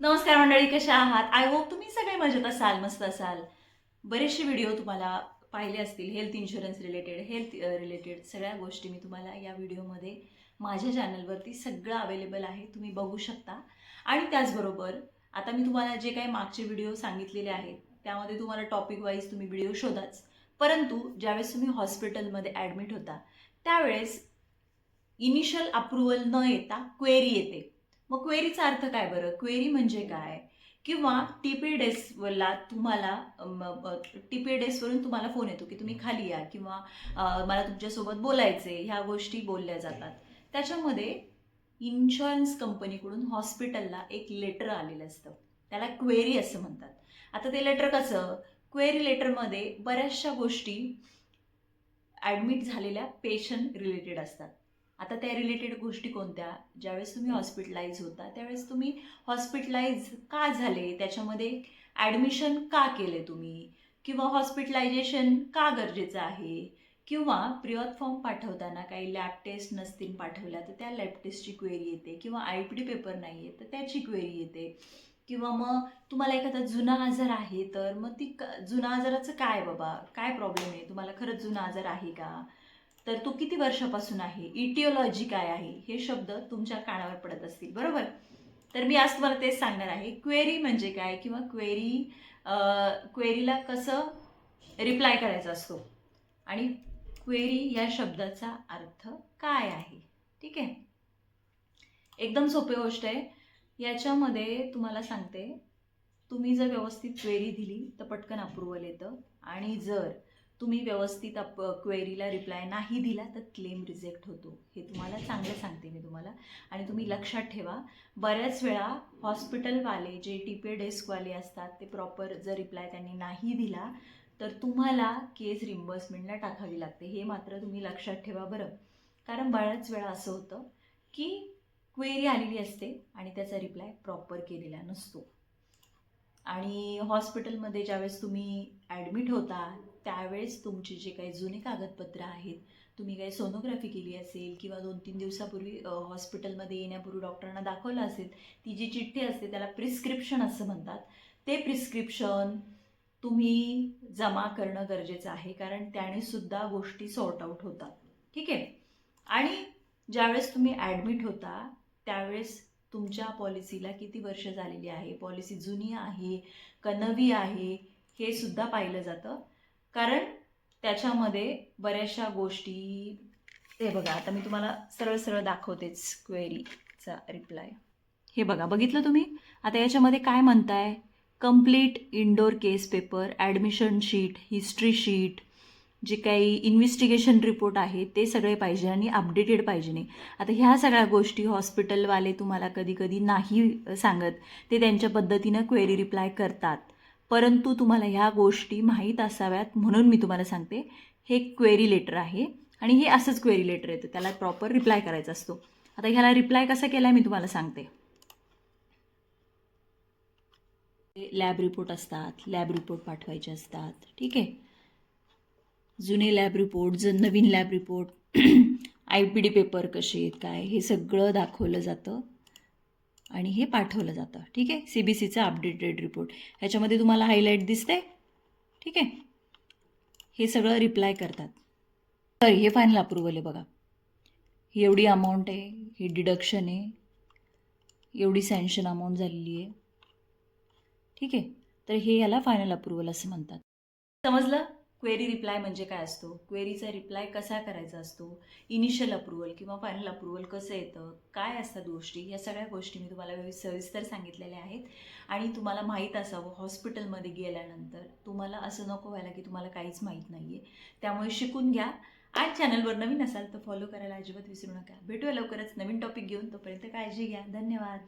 नमस्कार मंडळी कशा आहात? आय होप तुम्ही सगळे मजेत असाल मस्त असाल. बरेचसे व्हिडिओ तुम्हाला पाहिले असतील health insurance related health related सगळ्या गोष्टी मी तुम्हाला या व्हिडिओमध्ये माझ्या चॅनलवरती सगळं अवेलेबल आहे तुम्ही बघू शकता. आणि त्याचबरोबर आता मी तुम्हाला जे काही मागचे व्हिडिओ सांगितलेले आहेत त्यामध्ये तुम्हाला टॉपिक वाईज तुम्ही व्हिडिओ शोधाच. परंतु ज्यावेळेस तुम्ही हॉस्पिटलमध्ये ॲडमिट होता त्यावेळेस इनिशियल अप्रुव्हल न येता क्वेरी येते. मग क्वेरीचा अर्थ काय बरं? क्वेरी म्हणजे काय? किंवा टीपी डेस्कला तुम्हाला टीपी डेस्कवरून तुम्हाला फोन येतो की तुम्ही खाली या किंवा मला तुमच्यासोबत बोलायचे ह्या गोष्टी बोलल्या जातात. त्याच्यामध्ये इन्शुरन्स कंपनीकडून हॉस्पिटलला एक लेटर आलेलं असतं. त्याला क्वेरी असं म्हणतात. आता ते लेटर कसं? क्वेरी लेटरमध्ये बऱ्याचशा गोष्टी ॲडमिट झालेल्या पेशंट रिलेटेड असतात. आता त्या रिलेटेड गोष्टी कोणत्या? ज्यावेळेस तुम्ही हॉस्पिटलाइज होता त्यावेळेस तुम्ही हॉस्पिटलाइज का झाले? त्याच्यामध्ये ॲडमिशन का केले तुम्ही? किंवा हॉस्पिटलायझेशन का गरजेचं आहे? किंवा प्रिऑथ फॉर्म पाठवताना काही लॅब टेस्ट नसतील पाठवल्या तर त्या लॅब टेस्टची क्वेरी येते. किंवा आय पी डी पेपर नाही आहे तर त्याची क्वेरी येते. किंवा मग तुम्हाला एखादा जुना आजार आहे तर मग ती क जुना आजाराचं काय बाबा? काय प्रॉब्लेम आहे? तुम्हाला खरंच जुना आजार आहे का? तर तू किती वर्षापासून आहे? इटिओलॉजी काय आहे? हे शब्द तुमच्या कानावर पडत असतील बरोबर? तर मी आज तुम्हाला तेच सांगणार आहे. क्वेरी म्हणजे काय किंवा क्वेरी क्वेरीला कसं रिप्लाय करायचा असतो? आणि क्वेरी या शब्दाचा अर्थ काय आहे? ठीक आहे? एकदम सोपी गोष्ट आहे. याच्यामध्ये तुम्हाला सांगते. तुम्ही जर व्यवस्थित क्वेरी दिली तर पटकन अप्रुव्हल येतं. आणि जर तुम्ही व्यवस्थित अप क्वेरीला रिप्लाय नाही दिला तर क्लेम रिजेक्ट होतो. हे तुम्हाला चांगलं सांगते मी तुम्हाला. आणि तुम्ही लक्षात ठेवा बऱ्याच वेळा हॉस्पिटलवाले जे टी पी डेस्कवाले असतात ते प्रॉपर जर रिप्लाय त्यांनी नाही दिला तर तुम्हाला केस रिम्बर्समेंटला टाकावी लागते. हे मात्र तुम्ही लक्षात ठेवा बरं. कारण बऱ्याच वेळा असं होतं की क्वेरी आलेली असते आणि त्याचा रिप्लाय प्रॉपर केलेला नसतो. आणि हॉस्पिटलमध्ये ज्यावेळेस तुम्ही ॲडमिट होता त्यावेळेस तुमचे जे काही जुने कागदपत्र आहेत तुम्ही काही सोनोग्राफी केली असेल किंवा दोन तीन दिवसापूर्वी हॉस्पिटलमध्ये येण्यापूर्वी डॉक्टरांना दाखवलं असेल ती जी चिठ्ठी असते त्याला प्रिस्क्रिप्शन असं म्हणतात. ते प्रिस्क्रिप्शन तुम्ही जमा करणं गरजेचं आहे कारण त्याने सुद्धा गोष्टी सॉर्ट आऊट होतात. ठीक आहे? आणि ज्यावेळेस तुम्ही ॲडमिट होता त्यावेळेस तुमच्या पॉलिसीला किती वर्ष झालेली आहे? पॉलिसी जुनी आहे का नवी आहे? हे सुद्धा पाहिलं जातं. कारण त्याच्यामध्ये बऱ्याचशा गोष्टी हे बघा आता मी तुम्हाला सरळ सरळ दाखवतेच क्वेरीचा रिप्लाय हे बघा बघितलं तुम्ही? आता याच्यामध्ये काय म्हणताय? Complete indoor case paper admission sheet history sheet जे काही इन्व्हेस्टिगेशन रिपोर्ट आहे ते सगळे पाहिजे आणि अपडेटेड पाहिजे नाही. आता ह्या सगळ्या गोष्टी हॉस्पिटलवाले तुम्हाला कधी कधी नाही सांगत. ते त्यांच्या पद्धतीनं क्वेरी रिप्लाय करतात. परंतु तुम्हाला ह्या गोष्टी माहीत असाव्यात म्हणून मी तुम्हाला सांगते हे क्वेरी लेटर आहे आणि हे असंच क्वेरी लेटर येतं. त्याला प्रॉपर रिप्लाय करायचा असतो. आता ह्याला रिप्लाय कसा केला आहे मी तुम्हाला सांगते. लॅब रिपोर्ट असतात लॅब रिपोर्ट पाठवायचे असतात. ठीक आहे? जुने लॅब रिपोर्ट जर नवीन lab report I P D paper कसे आहेत काय हे सगळं दाखवलं जातं आणि हे पाठवलं जातं. ठीक आहे? सी बी सीचा अपडेटेड रिपोर्ट ह्याच्यामध्ये तुम्हाला हायलाईट दिसते ठीक आहे? हे सगळं रिप्लाय करतात. तर हे फायनल अप्रुव्हल आहे बघा. ही एवढी अमाऊंट आहे ही डिडक्शन आहे. एवढी सँक्शन अमाऊंट झालेली आहे. ठीक आहे? तर हे याला फायनल अप्रुव्हल असं म्हणतात. समजलं? क्वेरी रिप्लाय म्हणजे काय असतो? क्वेरीचा रिप्लाय कसा करायचा असतो? इनिशियल अप्रुव्हल किंवा फायनल अप्रुव्हल कसं येतं? काय असतात गोष्टी? या सगळ्या गोष्टी मी तुम्हाला व्यवि- सविस्तर सांगितलेल्या आहेत. आणि तुम्हाला माहीत असावं हॉस्पिटलमध्ये गेल्यानंतर. तुम्हाला असं नको व्हायला की तुम्हाला काहीच माहीत नाही आहे त्यामुळे शिकून घ्या. आज चॅनलवर नवीन असाल तर फॉलो करायला अजिबात विसरू नका. भेटूया लवकरच नवीन टॉपिक घेऊन. तोपर्यंत काळजी घ्या. धन्यवाद.